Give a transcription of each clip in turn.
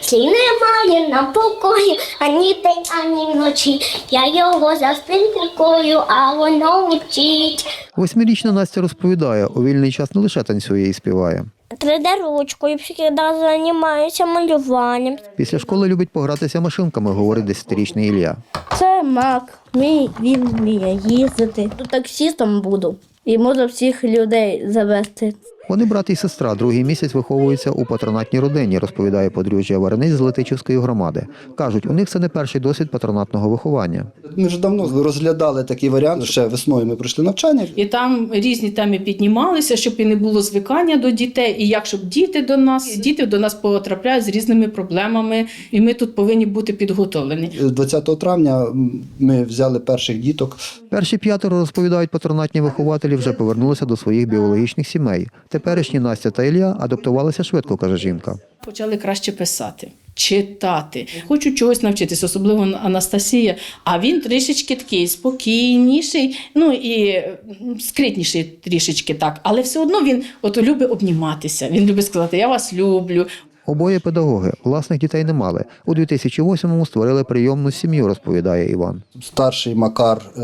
Слів немає на покої, ані день, ані вночі. Я його за спинкою, а воно вчить. Восьмирічна Настя розповідає, у вільний час не лише танцює і співає. 3D ручкою завжди займаюся малюванням. Після школи любить погратися машинками, говорить десятирічний Ілля. Це мак. Мій він вміє їздити. Тут таксістом буду. І можу всіх людей завести. Вони брат і сестра, другий місяць виховуються у патронатній родині, розповідає подружжя Варениць з Летичівської громади. Кажуть, у них це не перший досвід патронатного виховання. Ми вже давно розглядали такий варіант. Ще весною ми пройшли навчання. І там різні теми піднімалися, щоб і не було звикання до дітей, і як щоб діти до нас, діти до нас потрапляють з різними проблемами, і ми тут повинні бути підготовлені. 20 травня ми взяли перших діток. Перші п'ятеро розповідають патронатні вихователі, вже повернулися до своїх біологічних сімей. Теперішні Настя та Ілля адаптувалися швидко, каже жінка. Почали краще писати, читати. Хочу чогось навчитися, особливо Анастасія. А він трішечки такий спокійніший, ну і скритніший трішечки так. Але все одно він от любить обніматися. Він любить сказати Я вас люблю. Обоє педагоги, власних дітей не мали. У 2008-му створили прийомну сім'ю, розповідає Іван. Старший Макар е,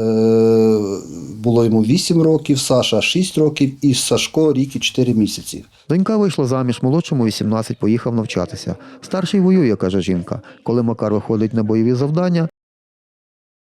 було йому 8 років, Саша 6 років і Сашко рік і 4 місяці. Донька вийшла заміж, молодшому 18 поїхав навчатися. Старший воює, каже жінка. Коли Макар виходить на бойові завдання,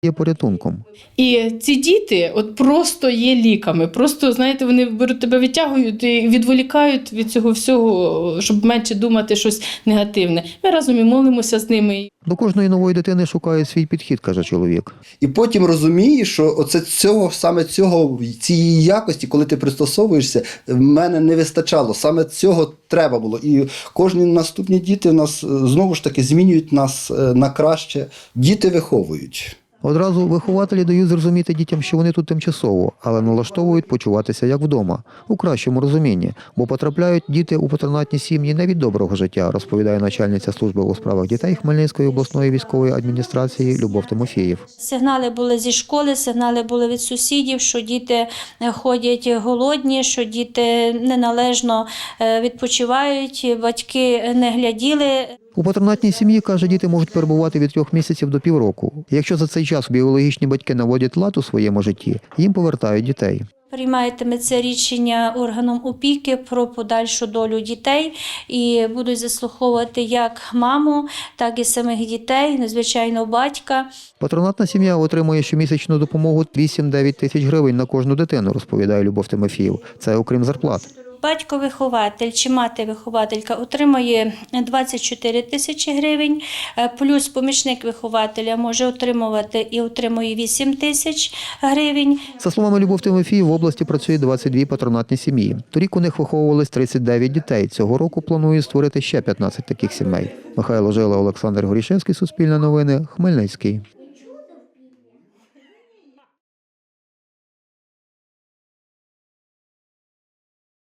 є порятунком. І ці діти от просто є ліками. Просто, знаєте, вони беруть тебе відтягують і відволікають від цього всього, щоб менше думати щось негативне. Ми разом і молимося з ними. До кожної нової дитини шукає свій підхід, каже чоловік. І потім розумієш, що оце цього саме цього цієї якості, коли ти пристосовуєшся, в мене не вистачало. Саме цього треба було. І кожні наступні діти в нас е, знову ж таки змінюють нас е, на краще. Діти виховують. Одразу вихователі дають зрозуміти дітям, що вони тут тимчасово, але налаштовують почуватися як вдома, у кращому розумінні, бо потрапляють діти у патронатні сім'ї не від доброго життя, розповідає начальниця служби у справах дітей Хмельницької обласної військової адміністрації Любов Тимофєєв. Сигнали були зі школи, сигнали були від сусідів, що діти е, ходять голодні, що діти неналежно е, відпочивають, батьки не гляділи. У патронатній сім'ї, каже, діти можуть перебувати від трьох місяців до півроку. Якщо за цей час біологічні батьки наводять лад у своєму житті, їм повертають дітей. Прийматиметься рішення органом опіки про подальшу долю дітей і будуть заслуховувати як маму, так і самих дітей, ну, звичайно, батька. Патронатна сім'я отримує щомісячну допомогу 8-9 тисяч гривень на кожну дитину, розповідає Любов Тимофіїв. Це окрім зарплат. Батько-вихователь чи мати-вихователька отримує 24 тисячі гривень, е, плюс помічник вихователя може отримувати і отримує 8 тисяч гривень. За словами Любов Тимофіїв, в області працює 22 патронатні сім'ї. Торік у них виховувались 39 дітей. Цього року планують створити ще 15 таких сімей. Михайло Жила, Олександр Горішевський, Суспільне новини, Хмельницький.